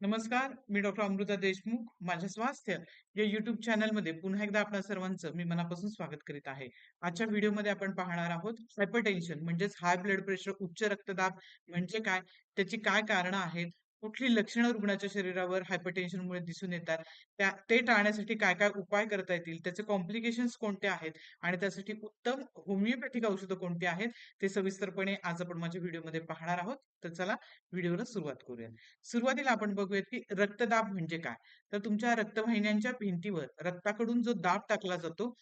नमस्कार, मी डॉक्टर अमृता देशमुख. माझ्या स्वास्थ्य या युट्यूब चॅनलमध्ये पुन्हा एकदा आपल्या सर्वांचं मी मनापासून स्वागत करीत आहे. आजच्या व्हिडिओमध्ये आपण पाहणार आहोत हायपरटेन्शन म्हणजेच हाय ब्लड प्रेशर, उच्च रक्तदाब म्हणजे काय? त्याची काय कारणं आहेत? कुठली लक्षणं रुग्णाच्या शरीरावर हायपरटेन्शनमुळे दिसून येतात? त्या ते टाळण्यासाठी काय-काय उपाय करता येतील? त्याचे कॉम्प्लिकेशन्स कोणते आहेत? आणि त्यासाठी उत्तम होमिओपॅथिक औषधं कोणती आहेत? ते सविस्तरपणे आज आपण माझ्या व्हिडिओमध्ये पाहणार आहोत. तर चला व्हिडिओला सुरुवात करूया. सुरुवातीला आपण बघूयात की रक्तदाब म्हणजे काय? तर तुमच्या रक्तवाहिन्यांच्या भिंतीवर रक्ताकडून जो दाब टाकला जातो,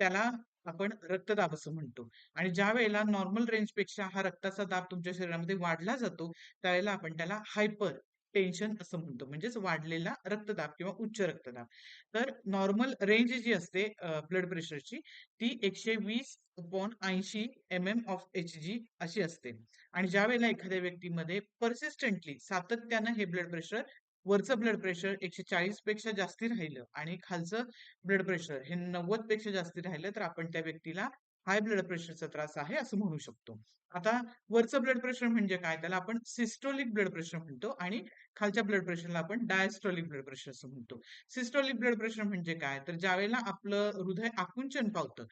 त्याला आपण रक्तदाब असं म्हणतो. आणि ज्या वेळेला नॉर्मल रेंजपेक्षा हा रक्ताचा दाब तुमच्या शरीरामध्ये वाढला जातो, त्यावेळेला आपण त्याला हायपर टेन्शन असं म्हणतो. म्हणजेच वाढलेला रक्तदाब किंवा उच्च रक्तदाब. तर नॉर्मल रेंज जी असते ब्लड प्रेशरची ती 120/80 एम-एम ऑफ एच-जी अशी असते. आणि ज्यावेळेला एखाद्या व्यक्तीमध्ये पर्सिस्टंटली सातत्यानं हे ब्लड प्रेशर वरचं ब्लड प्रेशर 140 पेक्षा जास्ती राहिलं आणि खालचं ब्लड प्रेशर हे 90 पेक्षा जास्ती राहिलं, तर आपण त्या व्यक्तीला हाय ब्लड प्रेशरचा त्रास आहे असं म्हणू शकतो. आता वरचं ब्लड प्रेशर म्हणजे काय? त्याला आपण सिस्टोलिक ब्लड प्रेशर म्हणतो आणि खालच्या ब्लड प्रेशरला आपण डायस्टोलिक ब्लड प्रेशर असं म्हणतो. सिस्टोलिक ब्लड प्रेशर म्हणजे काय? तर ज्यावेळेला आपलं हृदय आकुंचन पावतं,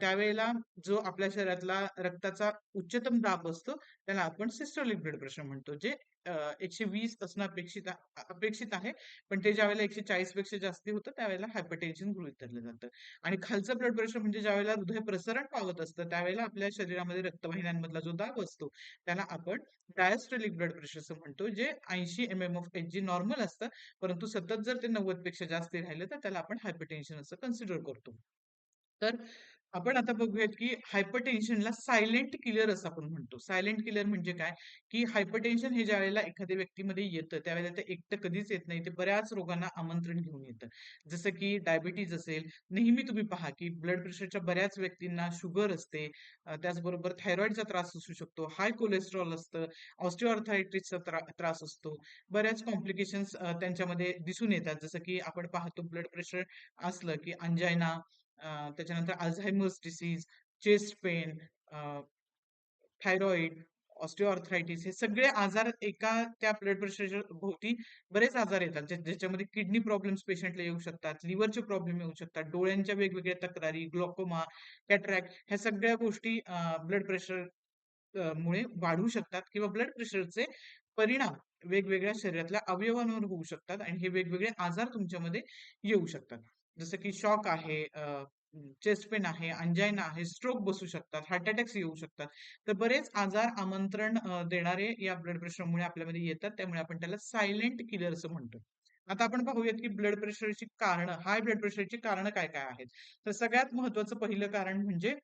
त्यावेळेला जो आपल्या शरीरातला रक्ताचा उच्चतम दाब असतो, त्याला आपण सिस्टोलिक ब्लड प्रेशर म्हणतो. जे एकशे वीस असणं अपेक्षित अपेक्षित आहे. पण ते ज्यावेळेला 140 पेक्षा जास्ती होतं, त्यावेळेला हायपरटेन्शन गृहित धरलं जातं. आणि खालचं ब्लड प्रेशर म्हणजे ज्यावेळेला हृदय प्रसरण पावत असतं, त्यावेळेला आपल्या शरीरामध्ये रक्तवाहिन्यांमधला जो दाब असतो, त्याला आपण डायस्टोलिक ब्लड प्रेशर असं म्हणतो. जे 80 एम-एम ऑफ एच-जी नॉर्मल असतं. परंतु सतत जर ते 90 पेक्षा जास्त राहिलं, तर त्याला आपण हायपरटेन्शन असं कन्सिडर करतो. तर आपण आता बघूयात की हायपरटेन्शनला सायलेंट किलर असं आपण म्हणतो. सायलेंट किलर म्हणजे काय? की हायपरटेन्शन हे ज्यावेळेला एखाद्या व्यक्तीमध्ये येतं, त्यावेळेला ते एकटं कधीच येत नाही. ते बऱ्याच रोगांना आमंत्रण घेऊन येतं. जसं की डायबिटीज असेल, नेहमी तुम्ही पहा की ब्लड प्रेशरच्या बऱ्याच व्यक्तींना शुगर असते. अ, त्याचबरोबर थायरॉईडचा त्रास असू शकतो, हाय कोलेस्ट्रॉल असतं, ऑस्टिओआर्थरायटिसचा त्रा त्रास असतो. बऱ्याच कॉम्प्लिकेशन्स अ, त्यांच्यामध्ये दिसून येतात. जसं की आपण पाहतो ब्लड प्रेशर असलं की अंजायना त्याच्यानंतर Alzheimer's disease, chest pain, thyroid, osteoarthritis हे सगळे आजार एका त्या ब्लड प्रेशरच्या भोवती बरेच आजार येतात. ज्याच्यामध्ये किडनी प्रॉब्लेम्स पेशंटला येऊ शकतात, लिव्हरचे प्रॉब्लेम येऊ शकतात, डोळ्यांच्या वेगवेगळ्या तक्रारी, ग्लॉकोमा, कॅट्रॅक ह्या सगळ्या गोष्टी ब्लड प्रेशर मुळे वाढू शकतात किंवा ब्लड प्रेशरचे परिणाम वेगवेगळ्या शरीरातल्या अवयवांवर होऊ शकतात आणि हे वेगवेगळे आजार तुमच्यामध्ये येऊ शकतात. जसं की शॉक आहे, चेस्ट पेन आहे, अंजायना आहे, स्ट्रोक बसू शकतात, हार्ट अटॅक्स येऊ शकतात. तर बरेच आजार आमंत्रण देणारे या ब्लड प्रेशरमुळे आपल्यामध्ये येतात. त्यामुळे आपण त्याला सायलेंट किलर असं म्हणतो. आता आपण पाहूयात की ब्लड प्रेशरची कारण हाय ब्लड प्रेशरची कारण काय-काय आहेत? तर सगळ्यात महत्वाचं पहिलं कारण म्हणजे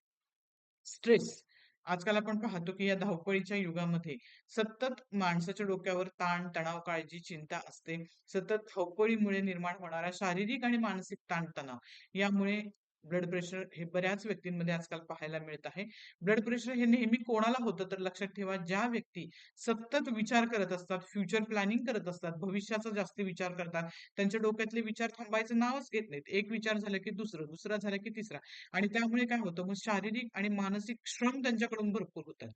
स्ट्रेस. आजकाल आपण पाहतो की या धावपळीच्या युगामध्ये सतत माणसाच्या डोक्यावर ताण, तणाव, काळजी, चिंता असते. सतत धावपळीमुळे निर्माण होणारा शारीरिक आणि मानसिक ताणतणाव यामुळे ब्लड प्रेशर हे बऱ्याच व्यक्तींमध्ये आजकाल पाहायला मिळत आहे. ब्लड प्रेशर हे नेहमी कोणाला होतं तर लक्षात ठेवा, ज्या व्यक्ती सतत विचार करत असतात, फ्युचर प्लॅनिंग करत असतात, भविष्याचा जास्ती विचार करतात, त्यांच्या डोक्यातले विचार थांबायचं नावच घेत नाहीत. एक विचार झाला की दुसरं, दुसरा झाला की तिसरा आणि त्यामुळे काय होतं मग शारीरिक आणि मानसिक श्रम त्यांच्याकडून भरपूर होतात.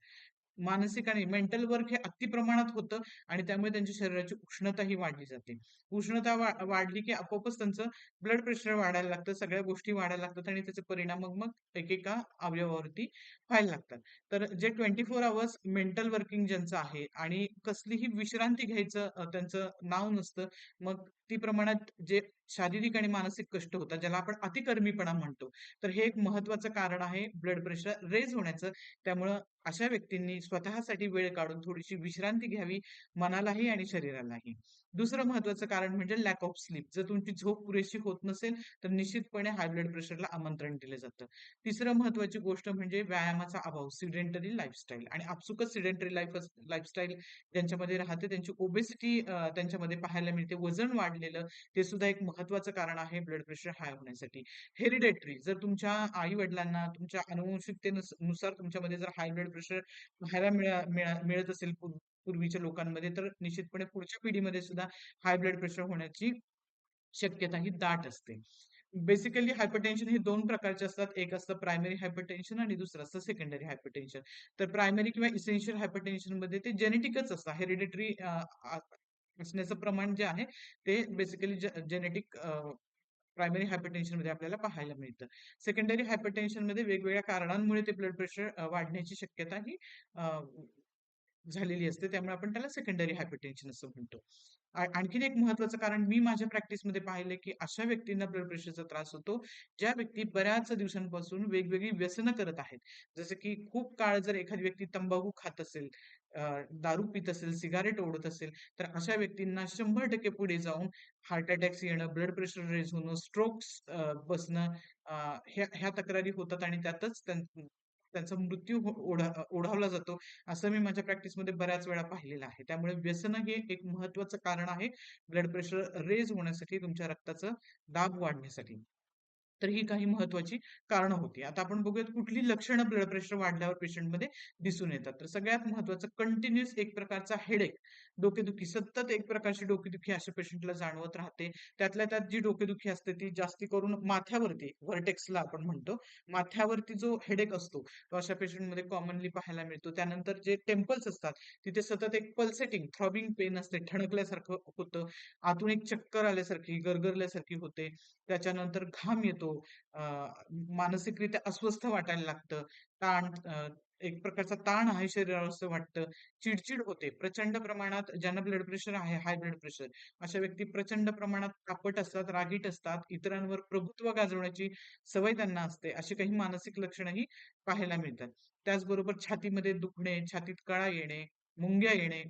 मानसिक आणि मेंटल वर्क हे अति प्रमाणात होतं आणि त्यामुळे त्यांच्या शरीराची उष्णताही वाढली जाते. उष्णता वाढली की आपोआपच त्यांचं ब्लड प्रेशर वाढायला लागतं, सगळ्या गोष्टी वाढायला लागतात आणि त्याचे परिणाम मग मग एकेका अवयवावरती व्हायला लागतात. तर जे twenty four hours mental working ज्यांचं आहे आणि कसलीही विश्रांती घ्यायचं त्यांचं नाव नसतं. मग ती प्रमाणात जे शारीरिक आणि मानसिक कष्ट होतात, ज्याला आपण अतिकर्मीपणा म्हणतो. तर हे एक महत्वाचं कारण आहे ब्लड प्रेशर रेज होण्याचं. त्यामुळं अशा व्यक्तींनी स्वतःसाठी वेळ काढून थोडीशी विश्रांती घ्यावी, मनालाही आणि शरीरालाही. दुसरं महत्वाचं कारण म्हणजे लॅक ऑफ स्लीप. जर तुमची झोप पुरेशी होत नसेल, तर निश्चितपणे हाय ब्लड प्रेशरला आमंत्रण दिलं जातं. तिसरं महत्वाची गोष्ट म्हणजे व्यायामाचा अभाव, सिडेंटरी लाईफस्टाईल आणि आपसुकच सिडेंटरी लाईफ लाईफस्टाईल ज्यांच्यामध्ये राहते त्यांची ओबेसिटी त्यांच्यामध्ये पाहायला मिळते. वजन वाढलेलं, ते सुद्धा एक महत्वाचं कारण आहे ब्लड प्रेशर हाय होण्यासाठी. हेरिडेटरी जर तुमच्या आई-वडिलांना तुमच्या अनुवंशिकतेनुसार नुसार तुमच्यामध्ये जर हाय ब्लड प्रेशर पाहायला मिळत असेल पूर्वीच्या लोकांमध्ये, तर निश्चितपणे पुढच्या पिढीमध्ये सुद्धा हाय ब्लड प्रेशर होण्याची शक्यता ही दाट असते. बेसिकली हायपरटेन्शन हे दोन प्रकारचे असतात. एक असतं प्रायमरी हायपरटेन्शन आणि दुसरं असतं सेकंडरी हायपरटेन्शन. तर प्रायमरी किंवा इसेन्शियल हायपरटेन्शनमध्ये ते जेनेटिकच असतं. हेरिडिटरी असण्याचं प्रमाण जे आहे ते बेसिकली जेनेटिक प्रायमरी हायपरटेन्शनमध्ये आपल्याला पाहायला मिळतं. सेकंडरी हायपरटेन्शनमध्ये वेगवेगळ्या कारणांमुळे ते ब्लड प्रेशर वाढण्याची शक्यता ही झालेली असते. त्यामुळे आपण त्याला सेकंडरी हायपरटेन्शन असं म्हणतो. आणखीन एक महत्वाचं कारण मी माझ्या प्रॅक्टिसमध्ये पाहिलंय, की अशा व्यक्तींना ब्लड प्रेशरचा त्रास होतो, ज्या व्यक्ती बऱ्याच दिवसांपासून वेगवेगळी व्यसनं करत आहेत. जसं की खूप काळ जर एखादी व्यक्ती तंबाखू खात असेल, दारू पित असेल, सिगारेट ओढत असेल, तर अशा व्यक्तींना 100% पुढे जाऊन हार्ट अटॅक्स येणं, ब्लड प्रेशर रेज होणं, स्ट्रोक्स बसणं ह्या ह्या तक्रारी होतात आणि त्यातच त्यांचा मृत्यू हो, ओढा ओढावला जातो, असं मी माझ्या प्रॅक्टिसमध्ये बऱ्याच वेळा पाहिलेलं आहे. त्यामुळे व्यसन हे एक महत्वाचं कारण आहे ब्लड प्रेशर रेज होण्यासाठी, तुमच्या रक्ताचं दाब वाढण्यासाठी. तर ही काही महत्वाची कारणं होती. आता आपण बघूयात कुठली लक्षणं ब्लड प्रेशर वाढल्यावर पेशंटमध्ये दिसून येतात. तर सगळ्यात महत्वाचं कंटिन्युअस एक प्रकारचा हेडेक, डोकेदुखी, सतत एक प्रकारची डोकेदुखी अशा पेशंटला जाणवत राहते. त्यातल्या त्यात जी डोकेदुखी असते ती जास्ती करून माथ्यावरती व्हर्टेक्सला आपण म्हणतो. माथ्यावरती जो हेडेक असतो, तो अशा पेशंटमध्ये कॉमनली पाहायला मिळतो. त्यानंतर जे टेम्पल्स असतात, तिथे सतत एक पल्सेटिंग, थ्रॉबिंग पेन असते, ठणकल्यासारखं होतं. आतून एक चक्कर आल्यासारखी, गरगरल्यासारखी होते. त्याच्यानंतर घाम येतो. मानसिकरित्या अस्वस्थ वाटायला लागतं. ताण एक प्रकारचा ताण आहे शरीरावर असं वाटतं. चिडचिड होते. प्रचंड प्रमाणात ज्यांना ब्लड प्रेशर आहे, हाय ब्लड प्रेशर, अशा व्यक्ती प्रचंड प्रमाणात तापट असतात, रागीट असतात. इतरांवर प्रभुत्व गाजवण्याची सवय त्यांना असते. अशी काही मानसिक लक्षणंही पाहायला मिळतात. त्याचबरोबर छातीमध्ये दुखणे, छातीत कळा येणे, मुंग्या येणे,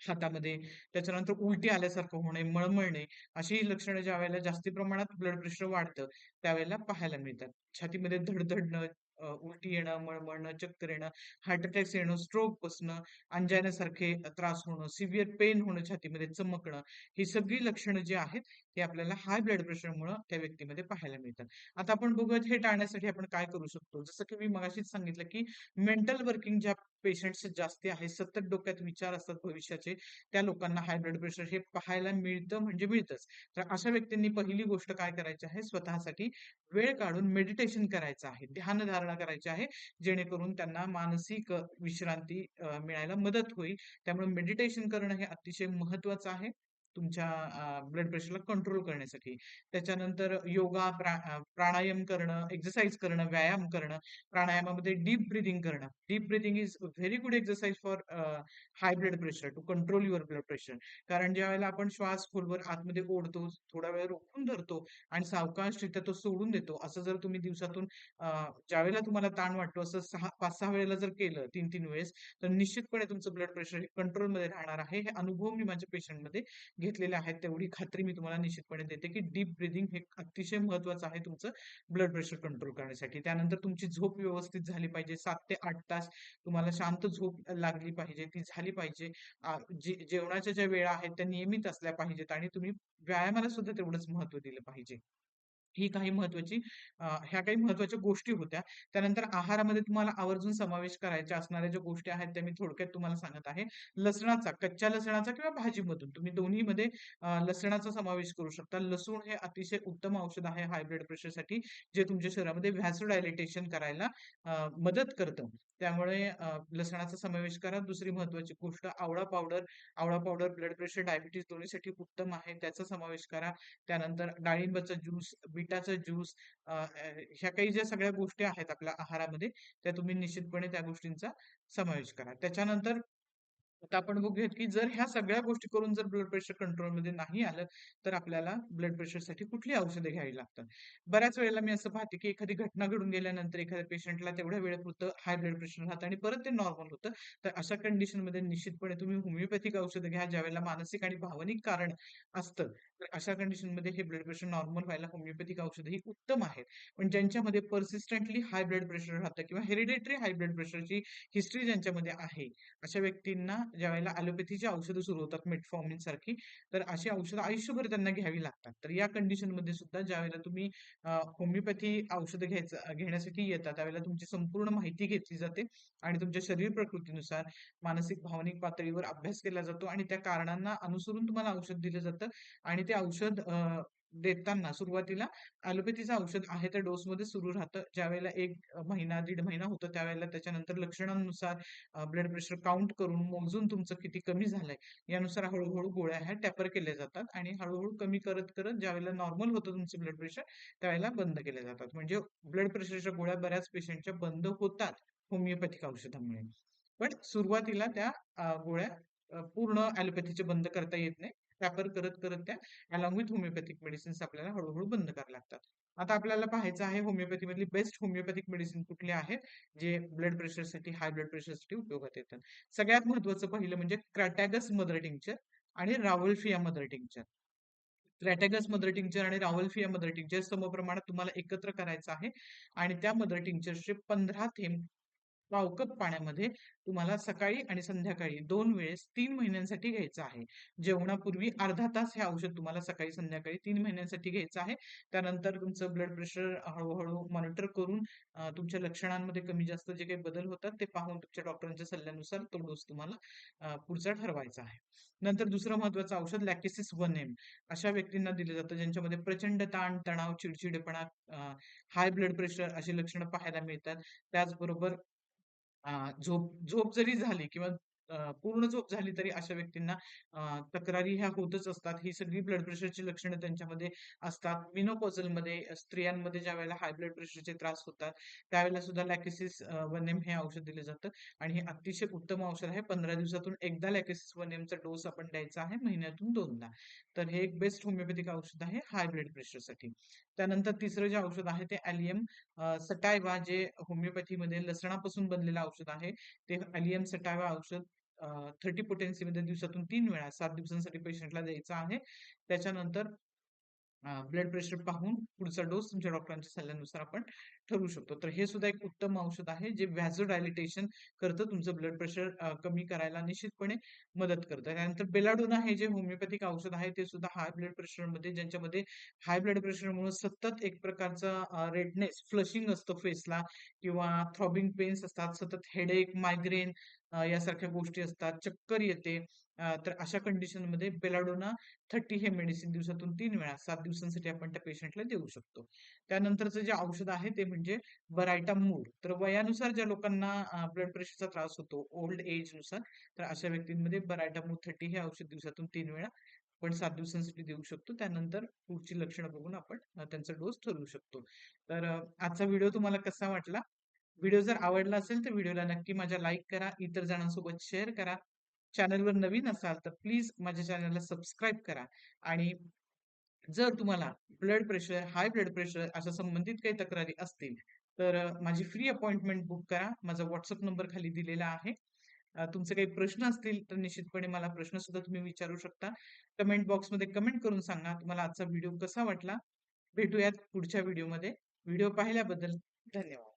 हातामध्ये, त्याच्यानंतर उलटी आल्यासारखं होणे, मळमळणे, अशी लक्षणं ज्या वेळेला जास्ती प्रमाणात ब्लड प्रेशर वाढतं, त्यावेळेला पाहायला मिळतात. छातीमध्ये धडधडणं, उलटी येणं, मळमळणं, चक्कर येणं, हार्ट अटॅक्स येणं, स्ट्रोक बसणं, अंजाण्यासारखे त्रास होणं, सिव्हिअर पेन होणं, छातीमध्ये चमकणं, ही सगळी लक्षणं जी आहेत, ती आपल्याला हाय ब्लड प्रेशरमुळं त्या व्यक्तीमध्ये पाहायला मिळतात. आता आपण बघूयात हे टाळण्यासाठी आपण काय करू शकतो? जसं की मी मगाशीच सांगितलं, की मेंटल वर्किंग ज्या पेशंट्स जास्ती आहेत, सतत डोक्यात विचार असतात भविष्याचे, त्या लोकांना हाय ब्लड प्रेशर हे पाहायला मिळतं म्हणजे मिळतंच. तर अशा व्यक्तींनी पहिली गोष्ट काय करायची आहे, स्वतःसाठी वेळ काढून मेडिटेशन करायचं आहे, ध्यानधारणा करायची आहे, जेणेकरून त्यांना मानसिक विश्रांती मिळायला मदत होईल. त्यामुळे मेडिटेशन करणं हे अतिशय महत्वाचं आहे. तुमच्या ब्लड प्रेशरला कंट्रोल करण्यासाठी. त्याच्यानंतर योगा, प्राणायाम करणं, एक्सरसाइज करणं, व्यायाम करणं, प्राणायामामध्ये डीप ब्रीथिंग करणं. Deep breathing is very good exercise for high blood pressure to control your blood pressure. कारण ज्यावेळेला आपण श्वास खोलवर आतमध्ये ओढतो, थोडा वेळ रोखून धरतो आणि सावकाशरित्या तो सोडून देतो. असं जर तुम्ही दिवसातून ज्या वेळेला तुम्हाला ताण वाटतो असं 6 5-6 वेळेला जर केलं 3-3 वेळेस, तर निश्चितपणे तुमचं ब्लड प्रेशर कंट्रोलमध्ये राहणार आहे. हे अनुभव मी माझ्या पेशंटमध्ये घेतलेले आहेत तेवढी खात्री मी तुम्हाला निश्चितपणे देते की डीप ब्रिदिंग हे अतिशय महत्वाचं आहे तुमचं ब्लड प्रेशर कंट्रोल करण्यासाठी. त्यानंतर तुमची झोप व्यवस्थित झाली पाहिजे सात ते आठ तास तुम्हाला शांत झोप लागली पाहिजे ती झाली पाहिजे. जेवणाच्या ज्या वेळा आहेत त्या नियमित असल्या पाहिजेत आणि तुम्ही व्यायामाला सुद्धा तेवढंच महत्त्व दिलं पाहिजे. ही काही महत्वाची ह्या काही महत्त्वाच्या गोष्टी होत्या. त्यानंतर आहारामध्ये तुम्हाला आवर्जून समावेश करायच्या असणाऱ्या ज्या गोष्टी आहेत, त्या मी थोडक्यात तुम्हाला सांगत आहे. लसणाचा, कच्च्या लसणाचा किंवा भाजीमधून तुम्ही दोन्हीमध्ये लसणाचा समावेश करू शकता. लसूण हे अतिशय उत्तम औषध आहे हाय ब्लड प्रेशरसाठी, जे तुमच्या शरीरामध्ये व्हॅसोडायलिटेशन करायला मदत करतं. त्यामुळे लसणाचा समावेश करा. दुसरी महत्वाची गोष्ट आवळा पावडर. आवळा पावडर ब्लड प्रेशर, डायबिटीज दोन्हीसाठी उत्तम आहे. त्याचा समावेश करा. त्यानंतर डाळिंबाचा ज्यूस, बीटाचा ज्यूस ह्या काही ज्या सगळ्या गोष्टी आहेत आपल्या आहारामध्ये, त्या तुम्ही निश्चितपणे त्या गोष्टींचा समावेश करा. त्याच्यानंतर आता आपण बघूयात की जर ह्या सगळ्या गोष्टी करून जर ब्लड प्रेशर कंट्रोलमध्ये नाही आलं, तर आपल्याला ब्लड प्रेशरसाठी कुठली औषधे घ्यावी लागतात. बऱ्याच वेळेला मी असं पाहते की एखादी घटना घडून गेल्यानंतर एखाद्या पेशंटला तेवढ्या वेळेपुरतं हाय ब्लड प्रेशर राहतं आणि परत ते नॉर्मल होतं. तर अशा कंडिशनमध्ये निश्चितपणे तुम्ही होमिओपॅथिक औषधं घ्या, ज्यावेळेला मानसिक आणि भावनिक कारण असतं. तर अशा कंडिशनमध्ये हे ब्लड प्रेशर नॉर्मल व्हायला होमिओपॅथिक औषधं ही उत्तम आहेत. पण ज्यांच्यामध्ये पर्सिस्टंटली हाय ब्लड प्रेशर राहतं किंवा हेरिडेटरी हाय ब्लड प्रेशरची हिस्ट्री ज्यांच्यामध्ये आहे, अशा व्यक्तींना ज्यावेळेला ॲलोपॅथीची औषधं सुरू होतात मेटफॉर्मिन सारखी, तर अशी औषधं आयुष्यभर त्यांना घ्यावी लागतात. तर या कंडिशनमध्ये सुद्धा ज्यावेळेला तुम्ही होमिओपॅथी औषधं घ्यायचं घेण्यासाठी येतात त्यावेळेला तुमची संपूर्ण माहिती घेतली जाते आणि तुमच्या शरीर प्रकृतीनुसार मानसिक, भावनिक पातळीवर अभ्यास केला जातो आणि त्या कारणांना अनुसरून तुम्हाला औषध दिलं जातं आणि ते औषध देताना सुरुवातीला ॲलोपॅथीचं औषध आहे त्या डोसमध्ये सुरू राहतं. ज्यावेळेला एक महिना, दीड महिना होतो त्यावेळेला त्याच्यानंतर लक्षणांनुसार ब्लड प्रेशर काउंट करून मोजून तुमचं किती कमी झालंय, यानुसार हळूहळू गोळ्या ह्या टॅपर केल्या जातात आणि हळूहळू कमी करत-करत ज्यावेळेला नॉर्मल होतं तुमचं ब्लड प्रेशर त्यावेळेला बंद केल्या जातात. म्हणजे ब्लड प्रेशरच्या गोळ्या बऱ्याच पेशंटच्या बंद होतात होमिओपॅथिक औषधामुळे. पण सुरुवातीला त्या गोळ्या पूर्ण ॲलोपॅथीचे बंद करता येत नाही. टॅपर करत-करत त्या अलॉंग विथ होमिओपॅथिक मेडिसिन्स आपल्याला हळूहळू बंद करायला लागतात. आता आपल्याला पाहायचं आहे होमिओपॅथी मधली बेस्ट होमिओपॅथिक मेडिसिन कुठले आहेत, जे ब्लड प्रेशरसाठी, हाय ब्लड प्रेशरसाठी उपयोगात येतात. सगळ्यात महत्वाचं पहिलं म्हणजे क्रॅटॅगस मदर टिंक्चर आणि Rauwolfia mother tincture. Crataegus mother tincture आणि रावल्फिया मदर टिंक्चर समप्रमाणात तुम्हाला एकत्र करायचं आहे आणि त्या मदर टिंक्चरचे 15 थेंब पाव पाण्यामध्ये तुम्हाला सकाळी आणि संध्याकाळी दोन वेळेस तीन महिन्यांसाठी घ्यायचं आहे. जेवणापूर्वी अर्धा तास हे औषध तुम्हाला सकाळी संध्याकाळी तीन महिन्यांसाठी घ्यायचं आहे. त्यानंतर तुमचं ब्लड प्रेशर हळूहळू मॉनिटर करून तुमच्या लक्षणांमध्ये कमी जास्त जे काही बदल होतात ते पाहून तुमच्या डॉक्टरांच्या सल्ल्यानुसार तो डोस तुम्हाला पुढचा ठरवायचा आहे. नंतर दुसरं महत्वाचं औषध लॅकेसिस वन एम अशा व्यक्तींना दिलं जातं ज्यांच्यामध्ये प्रचंड ताण, तणाव, चिडचिडेपणा, हाय ब्लड प्रेशर अशी लक्षणं पाहायला मिळतात. त्याचबरोबर झोप झोप जरी झाली किंवा पूर्ण झोप झाली तरी अशा व्यक्तींना तक्रारी ह्या होतच असतात. ही सगळी ब्लड प्रेशरची लक्षणं त्यांच्यामध्ये असतात. मध्ये स्त्रियांमध्ये ज्यावेळेला हाय ब्लड प्रेशरचे त्रास होतात, त्यावेळेला सुद्धा लॅकेसिस वन एम हे औषध दिलं जातं आणि हे अतिशय उत्तम औषध आहे. पंधरा दिवसातून एकदा लॅकेसिस वन एमचा डोस आपण द्यायचा आहे, महिन्यातून दोनदा. तर हे एक बेस्ट होमिओपॅथिक औषध आहे हाय ब्लड प्रेशरसाठी. त्यानंतर तिसरं जे औषध आहे ते अलियम सटायवा जे होमिओपॅथीमध्ये लसणापासून बनलेलं औषध आहे. ते अलियम सटायवा औषध थर्टी पोटेन्सीमध्ये दिवसातून तीन वेळा सात दिवसांसाठी पेशंटला द्यायचा आहे. त्याच्यानंतर ब्लड प्रेशर पाहून पुढचा डोस तुमच्या डॉक्टरांच्या सल्ल्यानुसार आपण ठरवू शकतो. तर हे सुद्धा एक उत्तम औषध आहे, जे व्हॅझोडायलिटेशन करतं. तुमचं ब्लड प्रेशर कमी करायला निश्चितपणे मदत करतं. त्यानंतर बेलाडोना हे जे होमिओपॅथिक औषध आहे, ते सुद्धा हाय ब्लड प्रेशरमध्ये ज्यांच्यामध्ये हाय ब्लड प्रेशरमुळे सतत एक प्रकारचा रेडनेस, फ्लशिंग असतं फेसला किंवा थ्रॉबिंग पेन्स असतात, सतत हेडेक, मायग्रेन यासारख्या गोष्टी असतात, चक्कर येते. तर अशा कंडिशनमध्ये बेलाडोना थर्टी हे मेडिसिन दिवसातून तीन वेळा सात दिवसांसाठी आपण त्या पेशंटला देऊ शकतो. त्यानंतरचं जे औषध आहे ते म्हणजे बरायटा मूड. तर वयानुसार ज्या लोकांना ब्लड प्रेशरचा त्रास होतो, ओल्ड एजनुसार, तर अशा व्यक्तींमध्ये बरायटा मूड थर्टी हे औषध दिवसातून तीन वेळा आपण सात दिवसांसाठी देऊ शकतो. त्यानंतर पुढची लक्षणं बघून आपण त्यांचा डोस ठरवू शकतो. तर आजचा व्हिडिओ तुम्हाला कसा वाटला? व्हिडिओ जर आवडला असेल तर व्हिडिओला नक्की माझ्या लाईक करा, इतर जणांसोबत शेअर करा. चॅनलवर नवीन असाल तर प्लीज माझ्या चॅनलला सबस्क्राईब करा आणि जर तुम्हाला blood pressure, high blood pressure अशा संबंधित काही तक्रारी असतील तर माझी फ्री अपॉइंटमेंट बुक करा. माझा व्हॉट्सअप नंबर खाली दिलेला आहे. तुमचे काही प्रश्न असतील तर निश्चितपणे मला प्रश्न सुद्धा तुम्ही विचारू शकता. कमेंट बॉक्समध्ये कमेंट करून सांगा तुम्हाला आजचा व्हिडिओ कसा वाटला. भेटूयात पुढच्या व्हिडिओमध्ये. व्हिडिओ पाहिल्याबद्दल धन्यवाद.